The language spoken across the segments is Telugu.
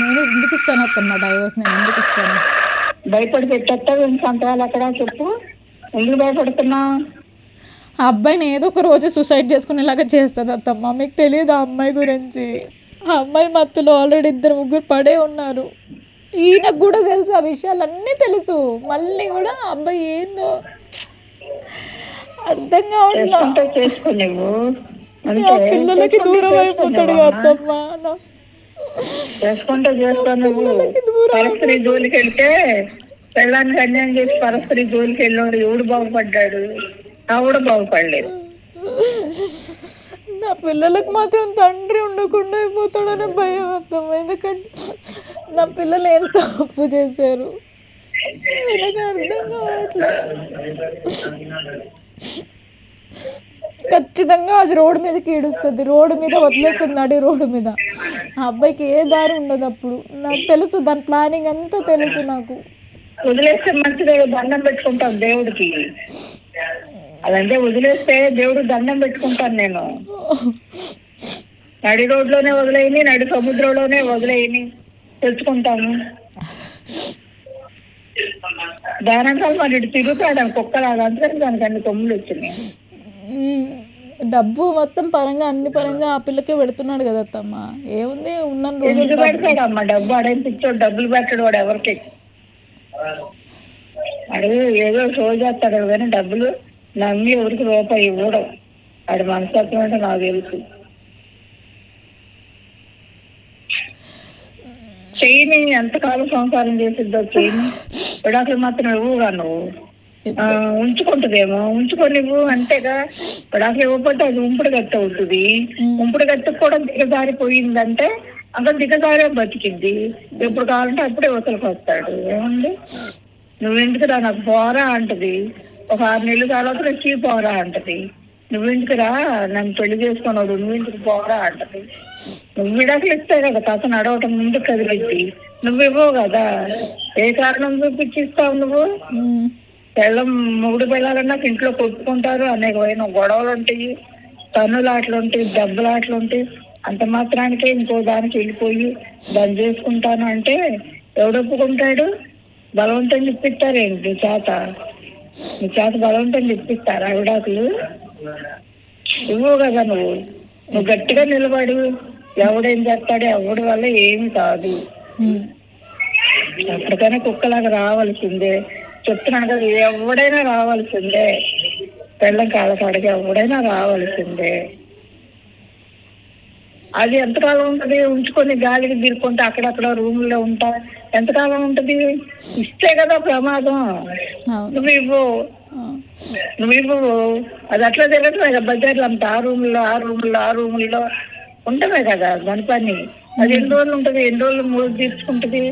నేను ఎందుకు ఇస్తాను అత్తమ్మ డైవర్స్ నేను ఎందుకు ఇస్తాను? భయపడి పెట్టేస్తావు ఎన్ని సంతకాలు అక్కడ చెప్పు ఎందుకు భయపడుతున్నా ఆ అబ్బాయిని ఏదో ఒక రోజు సూసైడ్ చేసుకునేలాగా చేస్తుంది అత్తమ్మ. మీకు తెలియదు ఆ అమ్మాయి గురించి? ఆ అమ్మాయి మత్తులో ఆల్రెడీ ఇద్దరు ముగ్గురు పడే ఉన్నారు. ఈయనకు కూడా తెలుసు ఆ విషయాలన్నీ తెలుసు. మళ్ళీ కూడా ఆ అబ్బాయి ఏందో అర్థం కావట్లేదు ఆ పిల్లలకి దూరం అయిపోతాడు చేసుకుంటే జోలికి వెళ్తే పెళ్ళానికి అన్యాయం చేసి పరస్పరి జోలికి వెళ్ళాడు ఎవడు బాగుపడ్డాడు? ఆవిడ బాగుపడలేదు. నా పిల్లలకు మాత్రం తండ్రి ఉండకుండా అయిపోతాడనే భయం అర్థం. ఎందుకంటే నా పిల్లలు ఏం తప్పు చేశారు? అర్థం కావట్లేదు. ఖచ్చితంగా అది రోడ్డు మీదకి ఈడుస్తుంది రోడ్డు మీద వదిలేస్తుంది నడి రోడ్డు మీద. ఆ అబ్బాయికి ఏ దారి ఉండదు అప్పుడు. నాకు తెలుసు దాని ప్లానింగ్ అంతా తెలుసు నాకు. వదిలేస్తే మంచిదే దండం పెట్టుకుంటాం దేవుడికి. అదంటే వదిలేస్తే దేవుడు దండం పెట్టుకుంటాను నేను. నడి రోడ్లోనే వదిలేయని నడి సముద్రంలోనే వదిలేయని తెచ్చుకుంటాను దానంతా మరి తిరుగుతాడు కుక్కలాగా. అందుకని దానికి అన్ని కొమ్ములు వచ్చినాయి. డబ్బు మొత్తం పరంగా అన్ని పరంగా ఆ పిల్లకే పెడుతున్నాడు కదా అత్తమ్మ. ఏముంది? ఉన్న డబ్బు అడేం పిచ్చోడు డబ్బులు పెట్టాడు వాడు ఎవరికి? వాడు ఏదో షో చేస్తాడు కానీ డబ్బులు నమ్మి ఎవరికి రూపాయి ఇవ్వడం. వాడి మనస్తత్వం అంటే నాకు తెలుసు. చెయ్యిని ఎంతకాలం సంసారం చేసిద్దో చెయ్యిని విడాకులు మాత్రం ఇవ్వుగా నువ్వు. ఆ, ఉంచుకుంటదేమో. ఉంచుకొని నువ్వు అంతేగా విడాకులు ఇవ్వకపోతే అది ఉంపుడు గట్టి అవుతుంది. ఉంపుడు గట్టి కూడా దిగజారిపోయిందంటే అక్కడ దిగజారే బతికింది ఎప్పుడు కావాలంటే అప్పుడే వసలకు వస్తాడు. ఏముంది? నువ్వెందుకురా నాకు పోరా అంటది. ఒక ఆరు నెలల తర్వాత వచ్చి పోరా అంటది. నువ్వెందుకురా నన్ను పెళ్ళి చేసుకున్నాడు నువ్వెందుకు పోరా అంటది. నువ్వు విడాకులు ఇస్తే కదా. కథ నడవటం ముందు కదిలిద్ది. నువ్వు ఇవ్వవు కదా. ఏ కారణం చూపించి ఇస్తావు నువ్వు పెళ్ళం మొగుడు పిల్లలన్నా ఇంట్లో కొట్టుకుంటారు అనేకమైన గొడవలు ఉంటాయి తన్నులాటలు ఉంటాయి దెబ్బలాటలు ఉంటాయి అంత మాత్రానికే ఇంకో దానికి వెళ్ళిపోయి దాన్ని చేసుకుంటాను అంటే ఎవడు ఒప్పుకుంటాడు బలవంతం ఇప్పిస్తారేంటి చేత? నీ చేత బలవంతం ఇప్పిస్తారా విడాకులు? ఇవ్వు కదా నువ్వు. నువ్వు గట్టిగా నిలబడు. ఎవడేం చేస్తాడో ఎవడి వల్ల ఏమి కాదు. ఎప్పటికైనా కుక్కలాగా రావాల్సిందే. చెప్తున్నాను కదా ఎవడైనా రావాల్సిందే. పెళ్ళం కాలకాడికి ఎవడైనా రావాల్సిందే. అది ఎంతకాలం ఉంటది? ఉంచుకొని గాలికి తీరుకుంటే అక్కడక్కడ రూముల్లో ఉంటా. ఎంతకాలం ఉంటది? ఇస్తే కదా ప్రమాదం. నువ్వు ఇవ్వు. నువ్వు ఇవ్వు. అది అట్లా తిరగటమే కదా బజార్లో అంత ఆ రూముల్లో ఆ రూముల్లో ఆ రూముల్లో. ఉండమే కదా దాని పని అది ఎన్ని రోజులు ఉంటుంది? ఎన్ని రోజులు మూడు తీసుకుంటుంది?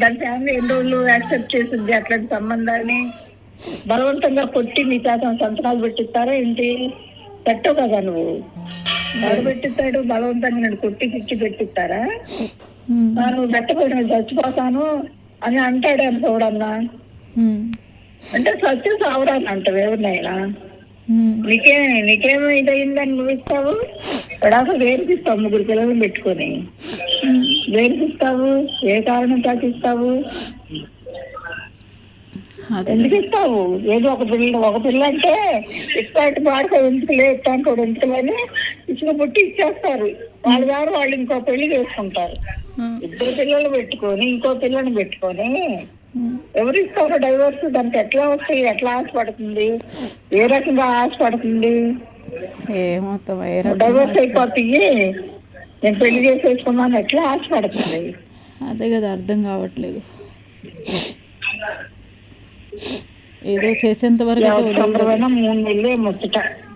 దాని ఫ్యామిలీ ఎన్ని రోజులు యాక్సెప్ట్ చేసింది? అట్లాంటి సంబంధాన్ని బలవంతంగా కొట్టి నీ చేత సంతకాలు పెట్టిస్తారా ఏంటి? పెట్టవు కదా నువ్వు. పెట్టిస్తాడు? బలవంతంగా నేను కొట్టి పిచ్చి పెట్టిస్తారా. ఆ, నువ్వు పెట్టకపోయినా చచ్చిపోతాను అని అంటాడు అని చూడన్నా మ్మ్. అంటే సత్యం సావరాని అంటావు ఎవరినైనా. నీకే నీకేం ఇదయిందని నువ్వు ఇస్తావు? పడాక వేరిపిస్తావు ముగ్గురు పిల్లలు పెట్టుకొని. మ్మ్. వేరిపిస్తావు ఏ కారణం అదే. ఎందుకు ఇస్తావు ఏదో ఒక పిల్ల ఒక పిల్ల అంటే ఇస్తాటి పాడుకో ఎందుకులే ఇస్తాను ఎందుకులని ఇసుక పుట్టి ఇచ్చేస్తారు. వాళ్ళ ద్వారా వాళ్ళు ఇంకో పెళ్ళి చేసుకుంటారు. ఇద్దరు పిల్లలు పెట్టుకొని ఇంకో పిల్లని పెట్టుకొని. ఎవరు ఇస్తారు డైవర్స్? దానికి ఎట్లా వస్తాయి? ఎట్లా ఆశపడుతుంది? ఏ రకంగా ఆశపడుతుంది? ఏ రకం డైవర్స్ అయిపోతాయి. నేను పెళ్ళి చేసేసుకున్నాను ఎట్లా ఆశపడుతుంది అదే కదా అర్థం కావట్లేదు. ఏదో చేసేంత వరకు మూడు నెలలే ముచ్చట.